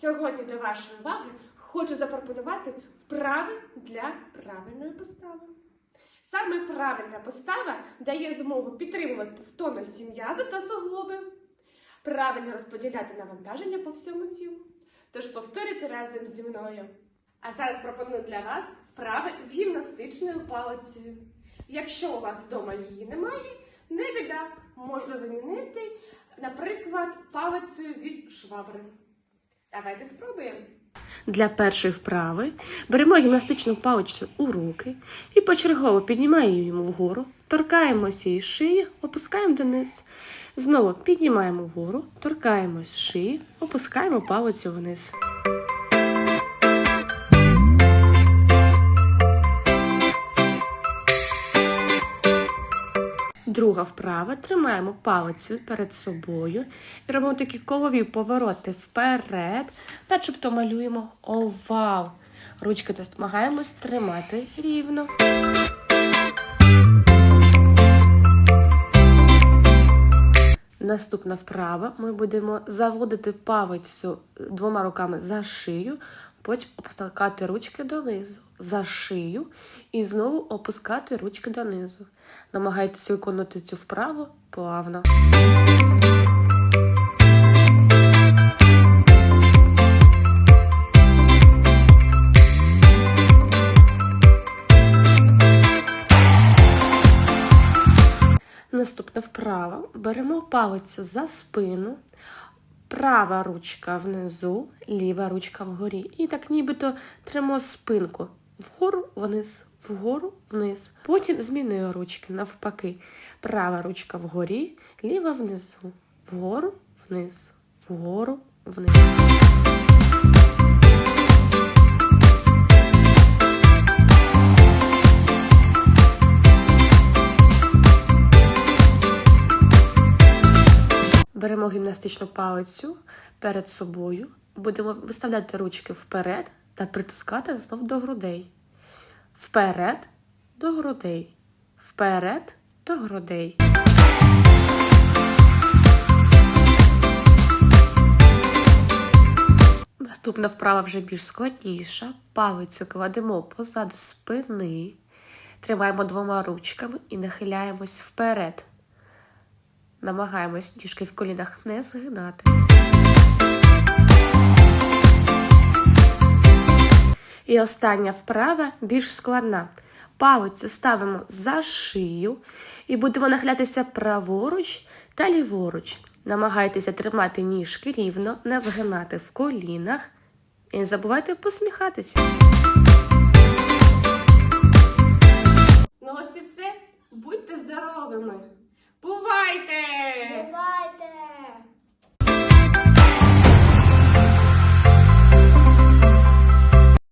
Сьогодні до вашої уваги хочу запропонувати вправи для правильної постави. Саме правильна постава дає змогу підтримувати в тонусі м'язи та суглоби, правильно розподіляти навантаження по всьому тілу. Тож повторюйте разом зі мною. А зараз пропоную для вас вправи з гімнастичною палицею. Якщо у вас вдома її немає, не біда, можна замінити, наприклад, палицею від швабри. Давайте спробуємо. Для першої вправи беремо гімнастичну паличцю у руки і почергово піднімаємо її вгору, торкаємося її шиї, опускаємо дониз. Знову піднімаємо вгору, торкаємось шиї, опускаємо палицю вниз. Друга вправа. Тримаємо палицю перед собою і робимо такі колові повороти вперед, начебто малюємо овал. Ручки намагаємось тримати рівно. Наступна вправа. Ми будемо заводити палицю двома руками за шию, потім опускати ручки донизу, за шию і знову опускати ручки донизу. Намагайтеся виконувати цю вправу плавно. Наступна вправа. Беремо палицю за спину, права ручка внизу, ліва ручка вгорі. І так нібито тримо спинку вгору, вниз, вгору, вниз. Потім змінюю ручки навпаки. Права ручка вгорі, ліва внизу, вгору, вниз, вгору, вниз. Беремо гімнастичну палицю перед собою, будемо виставляти ручки вперед та притискати знов до грудей. Вперед до грудей. Вперед до грудей. Наступна вправа вже більш складніша. Палицю кладемо позаду спини, тримаємо двома ручками і нахиляємось вперед. Намагаємось ніжки в колінах не згинати. І остання вправа більш складна. Палицю ставимо за шию і будемо нахилятися праворуч та ліворуч. Намагайтеся тримати ніжки рівно, не згинати в колінах. І не забувайте посміхатися. Ну ось і все. Будьте здоровими. Бувайте! Бувайте!